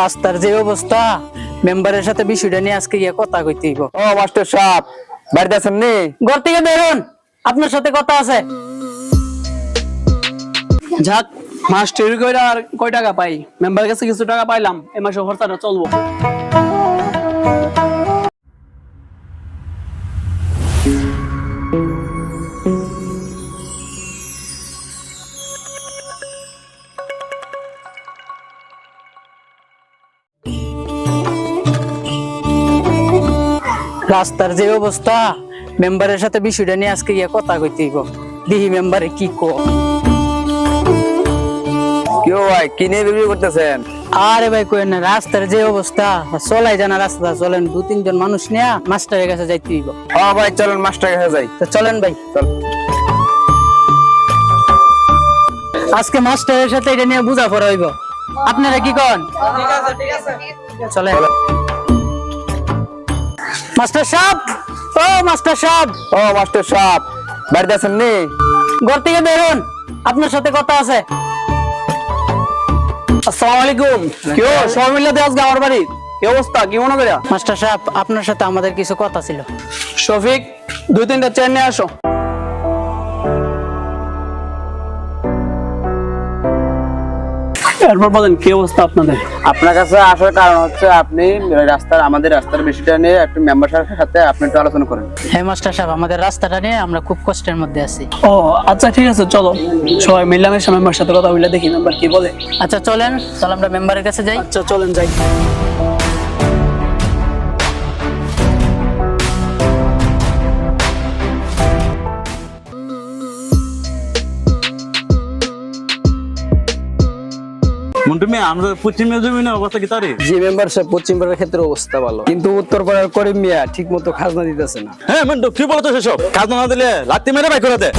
রাস্তার যে অবস্থা মেম্বারের সাথে বিষয়টা নিয়ে আজকে গিয়ে কথা কইতে হইব ও মাস্টার সাহেব বাড়িতে আছেন নি? ঘর থেকে বেরোন আপনার সাথে কথা আছে। যাক মাস্টার কইরা আর কয় টাকা পাই? মেম্বার কাছে কিছু টাকা পাইলাম এ মাসে খরচাটা চলবো। রাস্তার যে অবস্থা মেম্বারের সাথে বিষয়টা নিয়ে আজকে গিয়ে কথা কইতে হইব দিহি মেম্বারে কি কো? কেউ ভাই কি নিয়ে বিক্রি করতেছেন? আরে ভাই কই না রাস্তার যে অবস্থা চলাই জানা রাস্তা চলেন দু তিনজন মানুষ নিয়ে মাস্টারের কাছে যাইতে হইব ও ভাই চলেন মাস্টার কাছে যাই। তো চলেন ভাই। চল। আজকে মাস্টারের সাথে এটা নিয়ে বুঝা পড়া হইব। আপনারা কি কন? চলেন। মাস্টার সাহেব? ও মাস্টার সাহেব। ও মাস্টার সাহেব বাড়িতে আছেন নি? ঘর থেকে বেরোন আপনার সাথে কথা আছে। আসসালামু আলাইকুম। কেউ সবাই মিলে দেওয়া আজকে আমার বাড়ি। কি অবস্থা? কি মনে মাস্টার সাহেব আপনার সাথে আমাদের কিছু কথা ছিল। শফিক দুই তিনটা চেয়ার নিয়ে আসো। এরপর বলেন কি অবস্থা আপনাদের? আপনার কাছে আসার কারণ হচ্ছে আপনি রাস্তার আমাদের রাস্তার বিষয়টা নিয়ে একটু মেম্বার সাহেবের সাথে আপনি একটু আলোচনা করেন। হ্যাঁ মাস্টার সাহেব আমাদের রাস্তাটা নিয়ে আমরা খুব কষ্টের মধ্যে আছি। ও আচ্ছা ঠিক আছে চলো। সবাই মিলামেশা মেম্বার সাথে কথা বলে দেখি মেম্বার কি বলে। আচ্ছা চলেন চল আমরা মেম্বারের কাছে যাই। আচ্ছা চলেন যাই। মন্টু মিয়া আমাদের জমিনের অবস্থা কি তারে জি মেম্বারশিপ পশ্চিমবঙ্গের ক্ষেত্রে অবস্থা ভালো। কিন্তু উত্তরপাড়ার করিম মিয়া ঠিক মতো খাজনা দিতেছে না। হ্যাঁ মন্টু কি বলতো সেসব? কাজ না দিলে লাত্তি মেরে বাই করে দে।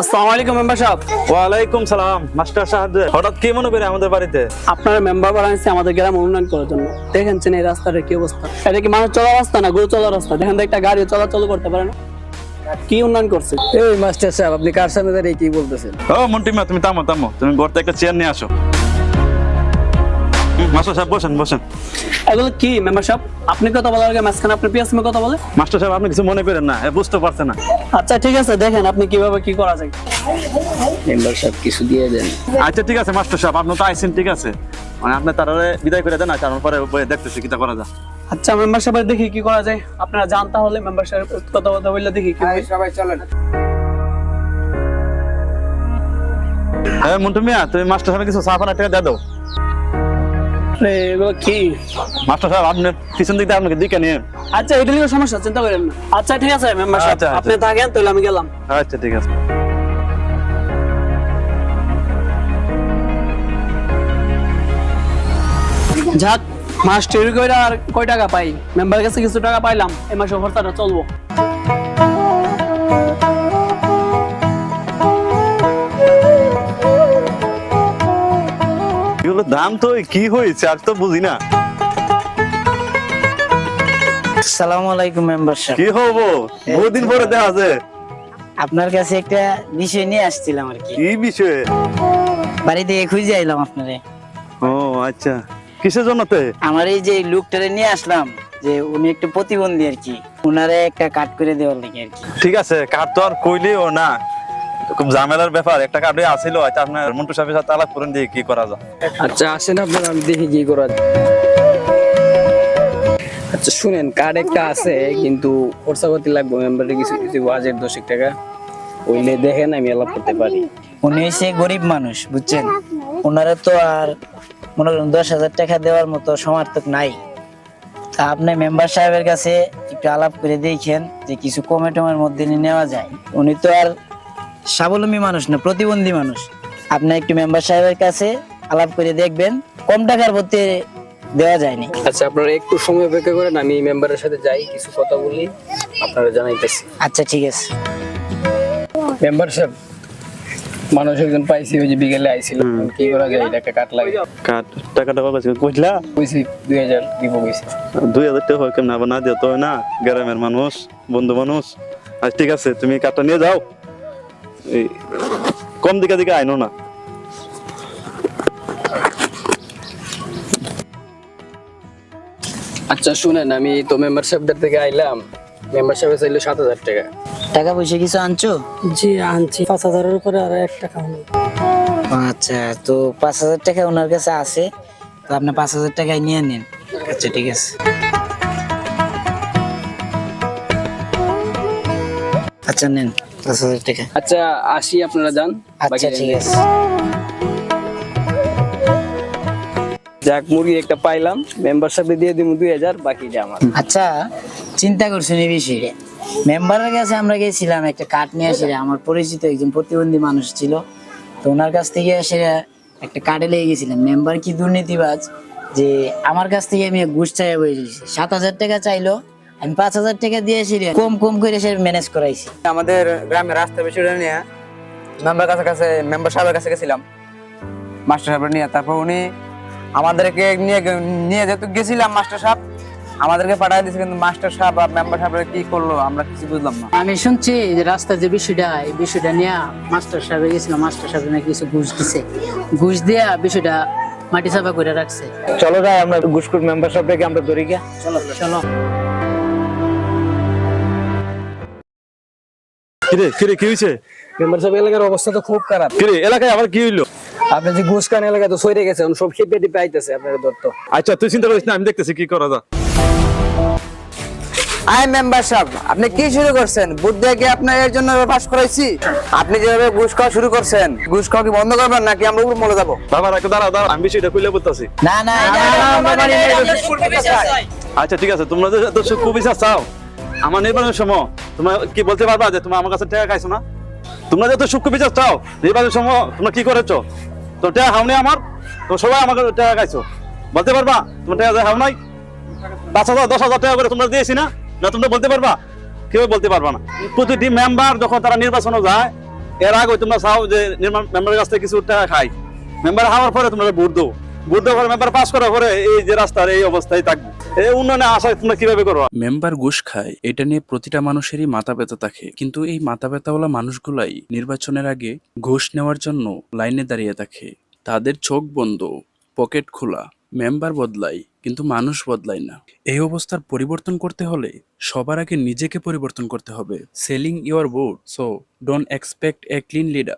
আসসালামু আলাইকুম মেম্বার সাহেব ওয়ালাইকুম সালাম মাস্টার সাহেব হঠাৎ কি মনে করে আমাদের বাড়িতে? আপনার মেম্বার আমাদের গ্রাম উন্নয়ন করার জন্য। দেখেন এই রাস্তাটার কি অবস্থা। এটা কি মানুষ চলার রাস্তা না গরু চলার রাস্তা? দেখেন তো একটা গাড়ি চলাচল করতে পারে না। কি উন্নয়ন করছে? এই মাস্টার সাহেব আপনি কার সামনে দাঁড়িয়ে কি বলতেছেন? ও তুমি তুমি ঘর থেকে একটা চেয়ার নিয়ে আসো। মাস্টার সাহেব বসেন বসেন। এগুলো কি মেম্বার সাহেব? আপনি কথা বলার আগে মাঝখানে পিয়াস কথা বলে মাস্টার সাহেব আপনি কিছু মনে করেন না বুঝতে পারছে না। আচ্ছা ঠিক আছে দেখেন আপনি কীভাবে কি করা যায়। মেম্বার সাহেব কিছু দিয়ে দেন। আচ্ছা ঠিক আছে মাস্টার সাহেব আপনি তো আইসেন ঠিক আছে। মানে আপনি তারা বিদায় করে দেন আচ্ছা পরে বইয়ে দেখতেছি কিটা করা যায়। আচ্ছা মেম্বার সাহেবের দেখি কি করা যায়। আপনারা যান তাহলে মেম্বার সাহেব কথা কথা বললে দেখি কি হয়। সবাই চলেন। হ্যাঁ মন্টু মিয়া তুমি মাস্টার সাহেব কিছু টাকা দিয়ে দাও। কি? মাস্টার সাহেব আপনি পিছন দিক দিয়ে আপনাকে দিকে নিয়ে। আচ্ছা এটা নিয়ে সমস্যা চিন্তা করেন না। আচ্ছা ঠিক আছে মেম্বার সাহেব আচ্ছা, আচ্ছা। আপনি থাকেন তাহলে আমি গেলাম। আচ্ছা ঠিক আছে। যাক মাস তৈরি করে আর কয় টাকা পাই? মেম্বারের কাছে কিছু টাকা পাইলাম এই মাসে খরচাটা চলবো। এগুলো দাম তো কি হয়েছে আর তো বুঝি না। আসসালামু আলাইকুম মেম্বার সাহেব। কি হব? বহুদিন পরে দেখা আছে। আপনার কাছে একটা বিষয় নিয়ে আসছিলাম আর কি। কি বিষয়ে? বাড়িতে খুঁজে আইলাম আপনারে। ও আচ্ছা। কিসের জন্য তে? আমার এই যে লুকটারে নিয়ে আসলাম যে উনি একটু প্রতিবন্ধী আর কি উনারে একটা কাট করে দেওয়ার লাগে আর কি। ঠিক আছে কার্ড তো আর কইলিও না। খুব ঝামেলার ব্যাপার একটা কার্ডে আসিল আচ্ছা আপনার মন্টু সাহেবের সাথে আলাপ করেন দিয়ে কি করা যায়। আচ্ছা আসেন আপনারা আমি দেখি কি করা যায়। আচ্ছা শুনেন কার্ড একটা আছে কিন্তু খরচা করতে লাগবে মেম্বারে কিছু কিছু বাজেট দশেক টাকা। ওইলে দেখেন আমি আলাপ করতে পারি। উনি হচ্ছে গরিব মানুষ বুঝছেন? ওনারা তো আর মনে করেন দশ হাজার টাকা দেওয়ার মতো সমর্থক নাই। তা আপনি মেম্বার সাহেবের কাছে একটু আলাপ করে দেখেন যে কিছু কমে টমের মধ্যে নেওয়া যায়। উনি তো আর স্বাবলম্বী মানুষ না প্রতিবন্ধী মানুষ। আপনি একটু মেম্বার সাহেবের কাছে আলাপ করে দেখবেন কম টাকার মধ্যে দেওয়া যায়নি। আচ্ছা আপনারা একটু সময় অপেক্ষা করেন আমি মেম্বারের সাথে যাই কিছু কথা বলি আপনারা জানাইতেছি। আচ্ছা ঠিক আছে। মেম্বার সাহেব মানুষ একজন পাইছি ওই যে বিকেলে আইছিল। কি করা যায় এটা কাট লাগে কাট টাকাটা কত ছিল কইলা কইছি 2000 দিব কইছি। 2000 টাকা কেমন? না দিও তো না? গ্রামের মানুষ বন্ধু মানুষ। আজ ঠিক আছে তুমি কাটটা নিয়ে যাও। এই কম দিকে দিকে আইনো না। আচ্ছা শুনেন আমি তো মেম্বারশিপদের থেকে আইলাম। মেম্বারশিপে চাইলো সাত হাজার টাকা। টাকা পয়সা কিছু আনছো? জি আনছি। পাঁচ হাজারের উপরে আর এক টাকা হলো আচ্ছা তো পাঁচ হাজার টাকা ওনার কাছে আছে। তো আপনি পাঁচ হাজার টাকায় নিয়ে নিন। আচ্ছা ঠিক আছে। আচ্ছা নেন। পাঁচ হাজার টাকা। আচ্ছা আসি আপনারা যান। আচ্ছা ঠিক আছে। যাক মুরগি একটা পাইলাম মেম্বারশিপে দিয়ে দিব দুই হাজার বাকিটা আমার। আচ্ছা চিন্তা করছেন এই বিষয়ে মেম্বারের কাছে আমরা গেছিলাম একটা কাঠ নিয়ে আমার পরিচিত একজন প্রতিবন্ধী মানুষ ছিল। তো ওনার কাছ থেকে এসে একটা কার্ডে লেগে গেছিলাম মেম্বার কি দুর্নীতিবাজ? যে আমার কাছ থেকে আমি ঘুষ চাইয়া দিয়েছি সাত হাজার টাকা চাইলো আমি পাঁচ হাজার টাকা দিয়ে এসে কম কম করে সে ম্যানেজ করাইছি। আমাদের গ্রামের রাস্তা বিষয়টা নিয়ে মেম্বার কাছে কাছে মেম্বার সাহেবের কাছে গেছিলাম। মাস্টার সাহেবের নিয়ে তারপর উনি আমাদেরকে নিয়ে নিয়ে যেহেতু গেছিলাম মাস্টার সাহেব আমাদেরকে পাঠিয়ে দিয়েছে কিন্তু মাস্টার সাহেব আর মেম্বার সাহেব কি করল আমরা কিছু বুঝলাম না। আমি শুনছি যে রাস্তার যে বিষয়টা এই বিষয়টা নিয়ে মাস্টার সাহেব গেছিল মাস্টার সাহেব নাকি কিছু ঘুষ দিছে। ঘুষ দিয়া বিষয়টা মাটি চাপা করে রাখছে। চলো যাই আমরা ঘুষখুর মেম্বার সাহেবকে আমরা ধরি গিয়া। চলো চলো। কিরে কিরে কি হয়েছে মেম্বারশিপ এলাকার অবস্থা তো খুব খারাপ। কিরে এলাকায় আবার কি হইল? আপনি যে এলাকা তো সরে গেছে সব খেপে টিপে আইতেছে আপনার ধরতো আচ্ছা তুই চিন্তা করিস না আমি দেখতেছি কি করা যায় আই মেম্বার সাহেব আপনি কি শুরু করছেন বুধ দিয়ে আপনার এর জন্য পাস করাইছি আপনি যেভাবে ঘুষ খাওয়া শুরু করছেন ঘুষ খাওয়া কি বন্ধ করবেন নাকি আমরা উপর মরে যাব বাবা রাখো দাঁড়াও দাঁড়াও আমি বিষয়টা খুলে বলতেছি না না আচ্ছা ঠিক আছে তোমরা চাও আমার নির্বাচনের সময় তোমরা কি বলতে পারবা যে তোমরা আমার কাছে টাকা খাইছো না তোমরা যত সুখ বিচার চাও নির্বাচনের সময় তোমরা কি করেছ তো টাকা হাওনি আমার? তো সবাই আমাকে টাকা গাইছো বলতে পারবা? তোমার টাকা হাও পাঁচ হাজার, দশ হাজার টাকা করে তোমরা দিয়েছি না? না, তোমরা বলতে পারবা? কেউ বলতে পারবা না। প্রতিটি মেম্বার যখন তারা নির্বাচনে যায়, এর আগে তোমরা চাও যে মেম্বারের কাছ থেকে কিছু টাকা খাই। মেম্বার হওয়ার পরে তোমরা ভোট দেবো ভোট দেওয়ার পরে মেম্বার পাস করার পরে এই যে রাস্তার এই অবস্থায় থাকবে। খায়, এটা নিয়ে প্রতিটা মানুষেরই মাথা থাকে। কিন্তু এই মাথা ব্যথাওয়ালা মানুষগুলাই নির্বাচনের আগে ঘুষ নেওয়ার জন্য লাইনে দাঁড়িয়ে থাকে। তাদের চোখ বন্ধ, পকেট খোলা, মেম্বার বদলায়, কিন্তু মানুষ বদলায় না। এই অবস্থার পরিবর্তন করতে হলে সবার আগে নিজেকে পরিবর্তন করতে হবে। Selling your vote, so don't expect a clean leader.